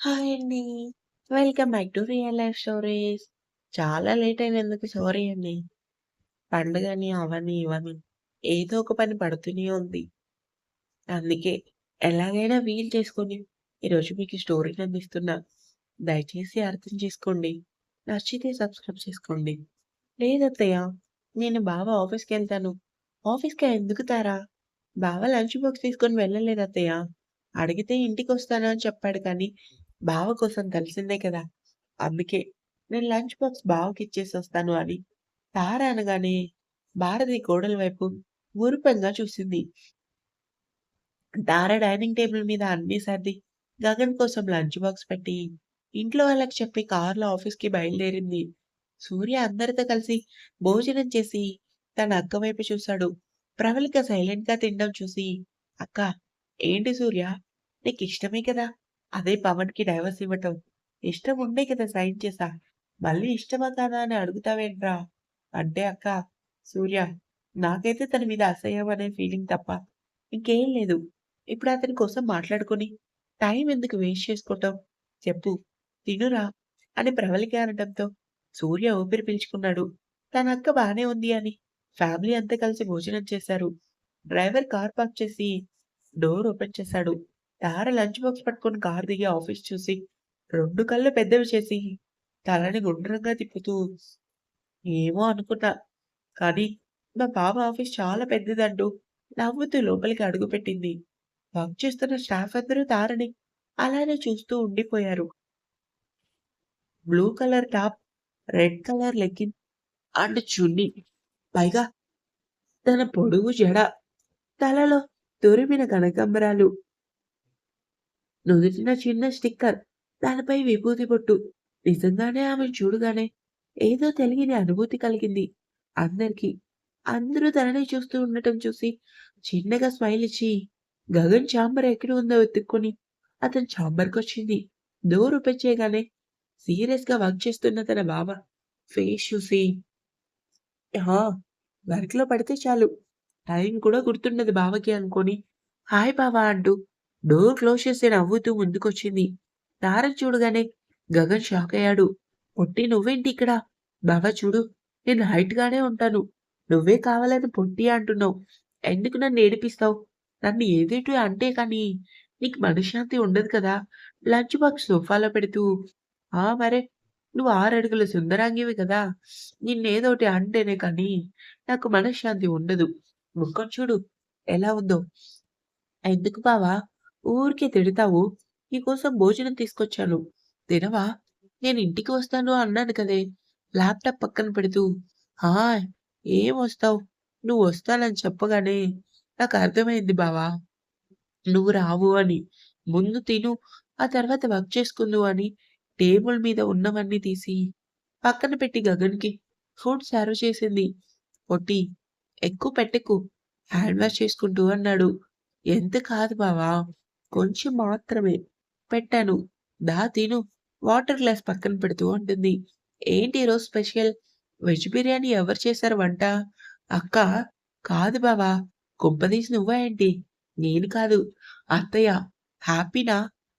Hi అండి. Welcome back to real life stories. చాలా late అయినందుకు సారీ అండి. పండుగని అవని, ఇవని ఏదో ఒక పని పడుతూనే ఉంది. అందుకే ఎలాగైనా వీలు చేసుకొని ఈరోజు మీకు స్టోరీని అందిస్తున్నా. దయచేసి అర్థం చేసుకోండి. నచ్చితే సబ్స్క్రైబ్ చేసుకోండి. లేదత్తయ్య నేను బావ ఆఫీస్‌కెళ్తాను. ఆఫీస్కి ఎందుకు తారా? బావ లంచ్ బాక్స్ తీసుకొని వెళ్ళలేదు అత్తయ్య అడిగితే ఇంటికొస్తాను అని చెప్పాడు కానీ, బావ కోసం కలిసిందే కదా! అందుకే నేను లంచ్ బాక్స్ బావకి ఇచ్చేసి వస్తాను అని తార అనగానే భారతి కోడలి వైపు ఊరుపంగా చూసింది. తార డైనింగ్ టేబుల్ మీద అన్ని సర్ది గగన్ కోసం లంచ్ బాక్స్ పెట్టి ఇంట్లో వాళ్ళకి చెప్పి కార్‌లో ఆఫీస్‌కి బయలుదేరింది. సూర్య అందరితో కలిసి భోజనం చేసి తన అక్క వైపు చూశాడు. ప్రవళిక సైలెంట్‌గా తినడం చూసి అక్క ఏంటి సూర్య నీకిష్టమే కదా! అదే పవన్‌కి డైవర్స్ ఇవ్వటం. ఇష్టం ఉండే కదా సైన్ చేసా మళ్ళీ ఇష్టమా కాదా అని అడుగుతావేంట్రా? అంటే అక్క సూర్య నాకైతే తన మీద అసహ్యం అనే ఫీలింగ్ తప్ప ఇంకేం లేదు. ఇప్పుడు అతని కోసం మాట్లాడుకుని టైం ఎందుకు వేస్ట్ చేసుకోవటం? చెప్పు తినురా అని ప్రవళిక అనడంతో సూర్య ఊపిరి పీల్చుకున్నాడు. తన అక్క బానే ఉంది అని ఫ్యామిలీ అంతా కలిసి భోజనం చేశారు. డ్రైవర్ కార్ పార్క్ చేసి డోర్ ఓపెన్ చేశాడు. తార లంచ్ బాక్స్ పట్టుకొని కారు దిగి ఆఫీస్ చూసి రెండు కళ్ళు పెద్దవి చేసి తలని గుండ్రంగా తిప్పుతూ ఏమో అనుకున్నా. కానీ మా బావ ఆఫీస్ చాలా పెద్దదంటూ నవ్వుతూ లోపలికి అడుగుపెట్టింది. వర్క్ చేస్తున్న స్టాఫ్ అందరూ తారని అలానే చూస్తూ ఉండిపోయారు. Blue colour top, red colour legging and chunni. పైగా తన పొడుగు జడ, తలలో తురిమిన కనకంబరాలు. నుదుటిన చిన్న స్టిక్కర్, దానిపై విభూతి బొట్టు. నిజంగానే ఆమెను చూడగానే ఏదో తెలియని అనుభూతి కలిగింది అందరికీ. అందరూ తననే చూస్తూ ఉండటం చూసి చిన్నగా స్మైల్ ఇచ్చి గగన్ ఛాంబర్ ఎక్కడ ఉందో వెతుక్కొని అతని ఛాంబర్‌కొచ్చింది. డోర్ ఓపెన్ చేయగానే సీరియస్‌గా వర్క్ చేస్తున్న తన బావ ఫేస్ చూసి ఆ! వర్క్‌లో పడితే చాలు. టైం కూడా గుర్తుండదు బావకి అనుకోని హాయ్ బావా అంటూ డోర్ క్లోజ్ చేసి నవ్వుతూ ముందుకొచ్చింది. తారక్ చూడగానే గగన్ షాక్ అయ్యాడు. పొట్టి నువ్వేంటి ఇక్కడ? బాబా చూడు నేను హైట్‌గానే ఉంటాను. నువ్వే కావాలని పొట్టి అంటున్నావు. ఎందుకు నన్ను ఏడిపిస్తావు? నన్ను ఏదేటో అంటే కానీ నీకు మనశ్శాంతి ఉండదు కదా! లంచ్ బాక్స్ సోఫాలో పెడుతూ ఆ! మరే నువ్వు 6 అడుగుల సుందరాంగివి కదా! నిన్నేదోటి అంటేనే కానీ నాకు మనశ్శాంతి ఉండదు. ముఖం చూడు ఎలా ఉందో. ఎందుకు బావా ఊరికే తిడతావు? నీకోసం భోజనం తీసుకొచ్చాను. తినవా? నేను ఇంటికి వస్తాను అన్నాను కదే! ల్యాప్‌టాప్ పక్కన పెడుతూ హాయ్ ఏం వస్తావు? నువ్వు వస్తానని చెప్పగానే నాకు అర్థమైంది బావా! నువ్వు రావు అని. ముందు తిను ఆ తర్వాత వర్క్ చేసుకుందు అని టేబుల్ మీద ఉన్నవన్నీ తీసి పక్కన పెట్టి గగన్‌కి ఫుడ్ సర్వ్ చేసింది. పొట్టి ఎక్కువ పెట్టకు. హ్యాండ్ వాష్ చేసుకుంటూ అన్నాడు. ఎంత కాదు బావా! కొంచెం మాత్రమే పెట్టాను. దా తిను. వాటర్ గ్లాస్ పక్కన పెడుతూ అంటుంది. ఏంటి ఈరోజు స్పెషల్? వెజ్ బిర్యానీ ఎవరు చేశారు వంట? అక్క కాదు బావా! కుంపదీసి నువ్వా ఏంటి? నేను కాదు. అత్తయ్య. హ్యాపీనా?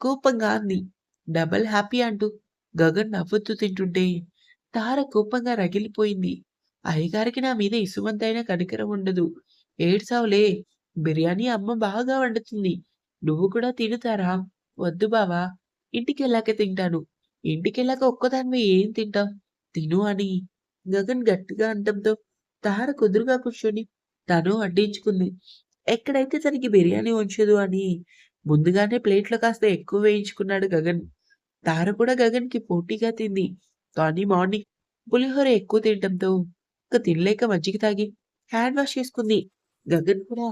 కోపంగా అంది. డబల్ హ్యాపీ అంటూ గగన్ నవ్వుతూ తింటుంటే తార కోపంగా రగిలిపోయింది. అయ్యగారికి నా మీద ఇసుమంతైనా కనికరం ఉండదు. ఏడ్సావులే. బిర్యానీ అమ్మ బాగా వండుతుంది. నువ్వు కూడా తిను వద్దు బావా! ఇంటికెళ్ళాక తింటాను. ఇంటికెళ్ళాక ఒక్కదానివి ఏం తింటాం తిను అని గగన్ గట్టిగా అంటంతో తార కుదురుగా కూర్చొని తను అడ్డించుకుంది ఎక్కడైతే తనకి బిర్యానీ ఉంచదు అని ముందుగానే ప్లేట్‌లో కాస్త ఎక్కువ వేయించుకున్నాడు గగన్. తార కూడా గగన్‌కి పోటీగా తింది. కానీ మార్నింగ్ పులిహోర ఎక్కువ తినటంతో ఇక తినలేక మజ్జిగ తాగి హ్యాండ్ వాష్ చేసుకుంది. గగన్ కూడా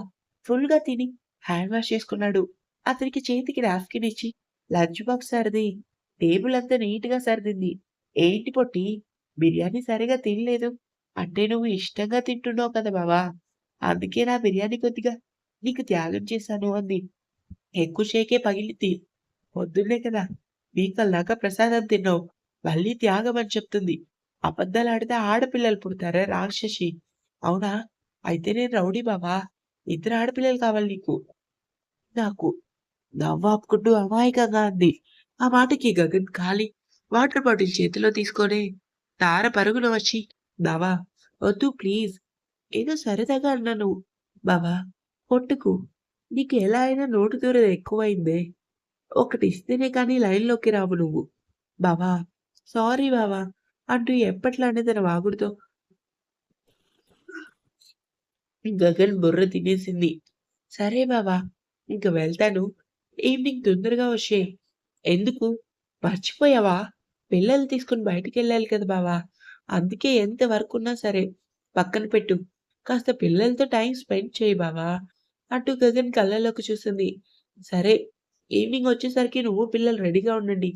ఫుల్‌గా తిని హ్యాండ్ వాష్ చేసుకున్నాడు. అతనికి చేతికి రాఫ్కిన్ ఇచ్చి లంచ్ బాక్స్ సర్ది టేబుల్ అంతా నీట్‌గా సర్దింది. ఏంటి పొట్టి బిర్యానీ సరిగ్గా తినలేదు. అంటే నువ్వు ఇష్టంగా తింటున్నావు కదా బావా! అందుకే నా బిర్యానీ కొద్దిగా నీకు త్యాగం చేశాను అంది. ఎక్కువ షేకే పగిలింది. పొద్దున్నే కదా పీకల్దాకా ప్రసాదం తిన్నావు. మళ్ళీ త్యాగం అని చెప్తుంది. అబద్ధాలాడితే ఆడపిల్లలు పుడతారా రాక్షసి. అవునా? అయితే నేను రౌడీ బావా! ఇద్దరు ఆడపిల్లలు కావాలి నీకు. నాకు నవ్వాపుకుంటూ అమాయకంగా అంది. ఆ మాటకి గగన్ ఖాళీ వాటర్ బాటిల్ చేతిలో తీసుకొని తార పరుగున వచ్చి బావా వద్దు ప్లీజ్. ఏదో సరదాగా అన్నాను. బావా కొట్టుకు. నీకు ఎలా అయినా నోటు దూరం ఎక్కువైందే. ఒకటి ఇస్తేనే కానీ లైన్లోకి రావు నువ్వు. బావా సారీ బావా అంటూ ఎప్పట్లానే తన వాగుడుతో గగన్ బుర్ర తినేసింది. సరే బావా ఇంక వెళ్తాను. ఈవినింగ్ తొందరగా వచ్చే? ఎందుకు? మర్చిపోయావా? పిల్లలు తీసుకుని బయటికి వెళ్ళాలి కదా బావా. అందుకే ఎంత వర్క్ ఉన్నా సరే పక్కన పెట్టు. కాస్త పిల్లలతో టైం స్పెండ్ చేయి బావా. అంటూ గగన్ కళ్ళలోకి చూసింది సరే ఈవినింగ్ వచ్చేసరికి నువ్వు పిల్లలు రెడీగా ఉండండి.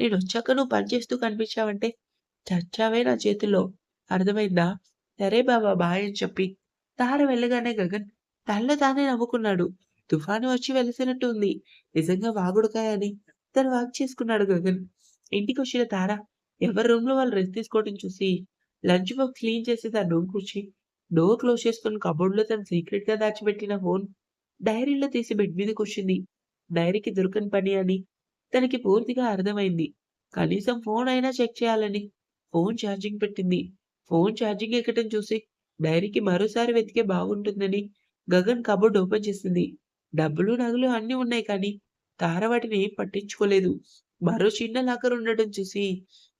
నేను వచ్చాక నువ్వు పని చేస్తూ కనిపించావంటే చచ్చావే నా చేతిలో. అర్థమైందా? సరే బావా బాయ్ అని చెప్పి. తార వెళ్ళగానే గగన్ తనలో తానే నవ్వుకున్నాడు. తుఫాను వచ్చి వెలిసినట్టు ఉంది నిజంగా వాగుడుకాయ అని తను వాక్ చేసుకున్నాడు గగన్. ఇంటికి వచ్చిన తార ఎవరి రూమ్లో వాళ్ళు రెస్ట్ తీసుకోవడం చూసి లంచ్ బాక్స్ క్లీన్ చేసి తన రూమ్ కూర్చి డోర్ క్లోజ్ చేసుకుని కబోర్డ్లో తను సీక్రెట్గా దాచిపెట్టిన ఫోన్ డైరీలో తీసి బెడ్ మీద కూర్చుంది. డైరీకి దొరకని పని అని తనకి పూర్తిగా అర్థమైంది. కనీసం ఫోన్ అయినా చెక్ చేయాలని ఫోన్ ఛార్జింగ్ పెట్టింది. ఫోన్ ఛార్జింగ్ ఎక్కటం చూసి డైరీకి మరోసారి వెతికే బాగుంటుందని గగన్ కబోర్డ్ ఓపెన్ చేసింది. డబ్బులు నగలు అన్నీ ఉన్నాయి కానీ తార వాటిని ఏం పట్టించుకోలేదు. మరో చిన్న లాకర్ ఉండటం చూసి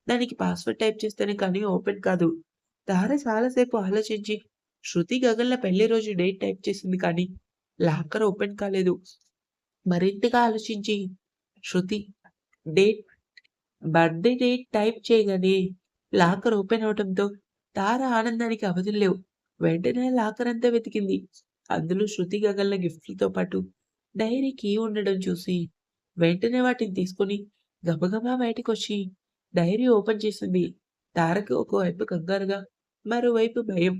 దానికి పాస్వర్డ్ టైప్ చేస్తేనే కానీ ఓపెన్ కాదు. తార చాలాసేపు ఆలోచించి శృతి గగన్ల పెళ్ళి రోజు డేట్ టైప్ చేసింది కానీ లాకర్ ఓపెన్ కాలేదు. మరింతగా ఆలోచించి Shruti date birthday date type చేయగానే లాకర్ ఓపెన్ అవడంతో తార ఆనందానికి అవధులు లేవు. వెంటనే లాకర్ అంతా వెతికింది. అందులో శృతి గగల్ల గిఫ్ట్లతో పాటు డైరీ కీ ఉండడం చూసి వెంటనే వాటిని తీసుకుని గబగబా బయటకొచ్చి డైరీ ఓపెన్ చేసింది. తారకు ఒకవైపు కంగారుగా మరోవైపు భయం.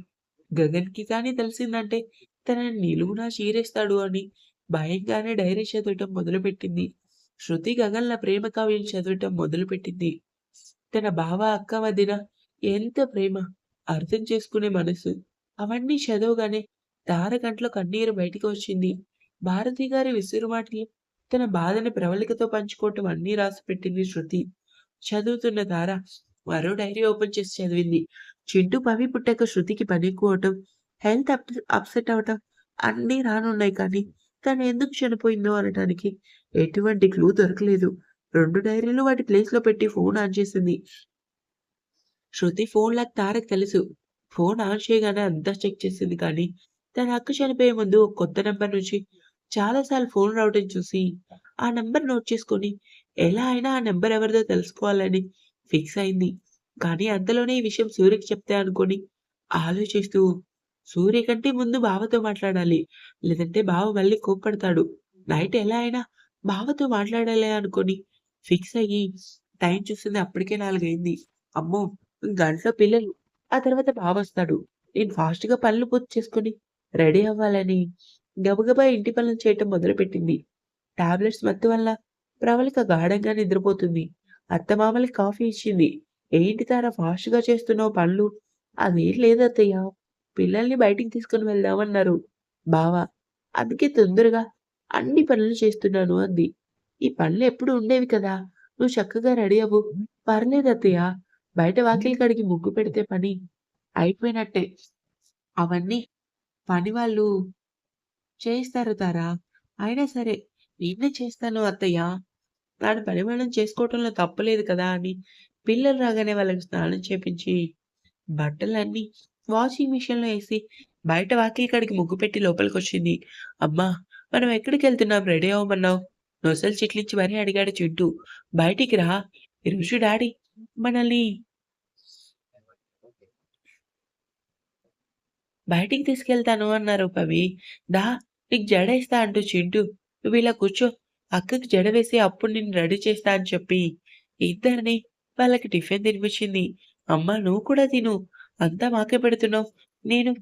గగన్కి కానీ తెలిసిందంటే తనని నిలువునా చీరేస్తాడు అని భయంగానే డైరీ చదవటం మొదలుపెట్టింది. శృతి గగన్ల ప్రేమ కావ్యం చదవటం మొదలుపెట్టింది. తన బావ అక్క వదిన ఎంత ప్రేమ అర్థం చేసుకునే మనసు అవన్నీ చదవగానే తార కంట్లో కన్నీరు బయటికి వచ్చింది. భారతి గారి విసురుమాటలు తన బాధని ప్రవళికతో పంచుకోవటం అన్నీ రాసి పెట్టింది శృతి. చదువుతున్న తార మరో డైరీ ఓపెన్ చేసి చదివింది. చింటూ పవి పుట్టాక శృతికి పని హెల్త్ అప్ అప్సెట్ అవటం అన్నీ రానున్నాయి కానీ తను ఎందుకు చనిపోయిందో అనటానికి ఎటువంటి క్లూ దొరకలేదు. రెండు డైరీలు వాటి ప్లేస్లో పెట్టి ఫోన్ ఆన్ చేసింది. శృతి ఫోన్ లాక్ తారకు తెలుసు. ఫోన్ ఆన్ చేయగానే అంతా చెక్ చేసింది కానీ తన అక్క చనిపోయే ముందు కొత్త నెంబర్ నుంచి చాలాసార్లు ఫోన్ రావడం చూసి ఆ నెంబర్ నోట్ చేసుకొని ఎలా అయినా ఆ నెంబర్ ఎవరిదో తెలుసుకోవాలని ఫిక్స్ అయింది. కానీ అంతలోనే ఈ విషయం సూర్యకి చెప్తే అనుకొని ఆలోచిస్తూ సూర్య కంటే ముందు బావతో మాట్లాడాలి. లేదంటే బావ మళ్ళీ కోప్పడతాడు. నైట్ ఎలా అయినా బావతో మాట్లాడాలి అనుకొని ఫిక్స్ అయ్యి టైం చూసింది అప్పటికే నాలుగైంది. అమ్మో గంటలో పిల్లలు ఆ తర్వాత బావ వస్తాడు. నేను ఫాస్ట్గా పనులు పూర్తి చేసుకొని రెడీ అవ్వాలని గబగబా ఇంటి పనులు చేయటం మొదలుపెట్టింది. టాబ్లెట్స్ మత్తు వల్ల ప్రవళిక గాఢంగా నిద్రపోతుంది. అత్తమామలకి కాఫీ ఇచ్చింది. ఏంటి తారా ఫాస్ట్గా చేస్తున్నావు పనులు అదేం లేదు అత్తయ్య పిల్లల్ని బయటికి తీసుకుని వెళ్దామన్నారు. బావా అందుకే తొందరగా అన్ని పనులు చేస్తున్నాను అంది. ఈ పనులు ఎప్పుడు ఉండేవి కదా. నువ్వు చక్కగా రెడీ అవ్వు. పర్లేదు అత్తయ్య. బయట వాకిలి కడిగి ముగ్గు పెడితే పని అయిపోయినట్టే. అవన్నీ పని వాళ్ళు చేస్తారు తారా? అయినా సరే నేనే చేస్తాను అత్తయ్య. నాడు పని వాళ్ళని చేసుకోవటంలో తప్పలేదు కదా అని పిల్లలు రాగానే వాళ్ళకి స్నానం చేపించి బట్టలన్నీ వాషింగ్ మిషన్లో వేసి బయట వాకిలి కాడికి ముగ్గు పెట్టి లోపలికి వచ్చింది అమ్మా మనం ఎక్కడికి వెళ్తున్నాం? రెడీ అవ్వమన్నావు? నొసలు చిట్లించి మరీ అడిగాడు చింటూ. బయటికి రా. ఈరోజు డాడీ మనల్ని బయటికి తీసుకెళ్తాను అన్నారు పవి. దా నీకు జడేస్తా అంటూ చింటూ. నువ్వు ఇలా కూర్చో. అక్కకి జడ వేసి అప్పుడు నిన్ను రెడీ చేస్తా అని చెప్పి ఇద్దరిని వాళ్ళకి టిఫిన్ తినిపించింది. అమ్మ నువ్వు కూడా తిను. అంతా మాకే పెడుతున్నావు. నేను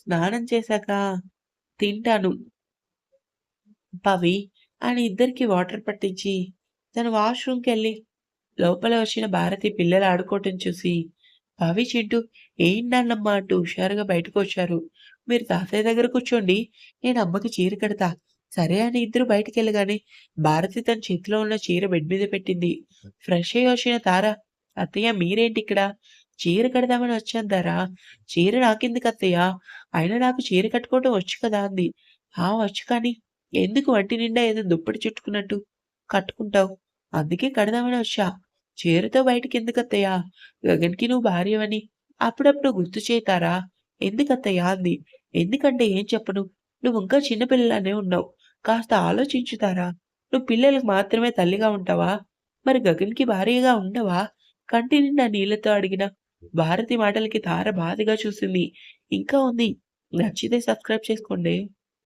స్నానం చేశాక తింటాను. పవి అని ఇద్దరికి వాటర్ పట్టించి తను వాష్రూమ్కి వెళ్ళి లోపల వచ్చిన భారతి పిల్లలు ఆడుకోవటం చూసి బావి చింటూ ఏంటన్నమ్మా అంటూ హుషారుగా బయటకు వచ్చారు మీరు తాతయ్య దగ్గర కూర్చోండి నేను అమ్మకి చీర కడతా సరే అని ఇద్దరు బయటికెళ్ళగానే భారతి తన చేతిలో ఉన్న చీర బెడ్ మీద పెట్టింది. ఫ్రెష్ అయ్యి వచ్చిన తార, "అత్తయ్య మీరేంటి ఇక్కడ చీర కడదామని వచ్చాను తారా చీర నాకెందుకు అత్తయ్య? అయినా నాకు చీర కట్టుకోవటం వచ్చు కదా" అంది. "ఆ! వచ్చు కానీ ఎందుకు వంటి నిండా ఏదో దుప్పటి చుట్టుకున్నట్టు కట్టుకుంటావు? అందుకే కడదామని వచ్చా. చీరతో బయటికెందుకత్తయ్య? గగన్‌కి నువ్వు భార్యవని అప్పుడప్పుడు గుర్తు చేతారా ఎందుకత్తయ్యా అంది. "ఎందుకంటే ఏం చెప్పను. నువ్వు ఇంకా చిన్నపిల్లలానే ఉన్నావు. కాస్త ఆలోచించుతారా నువ్వు పిల్లలకు మాత్రమే తల్లిగా ఉంటావా? మరి గగన్‌కి భార్యగా ఉండవా?" కంటి నిండా నీళ్ళతో అడిగిన భారతి మాటలకి తార బాధగా చూసింది. ఇంకా ఉంది. నచ్చితే సబ్స్క్రైబ్ చేసుకోండి.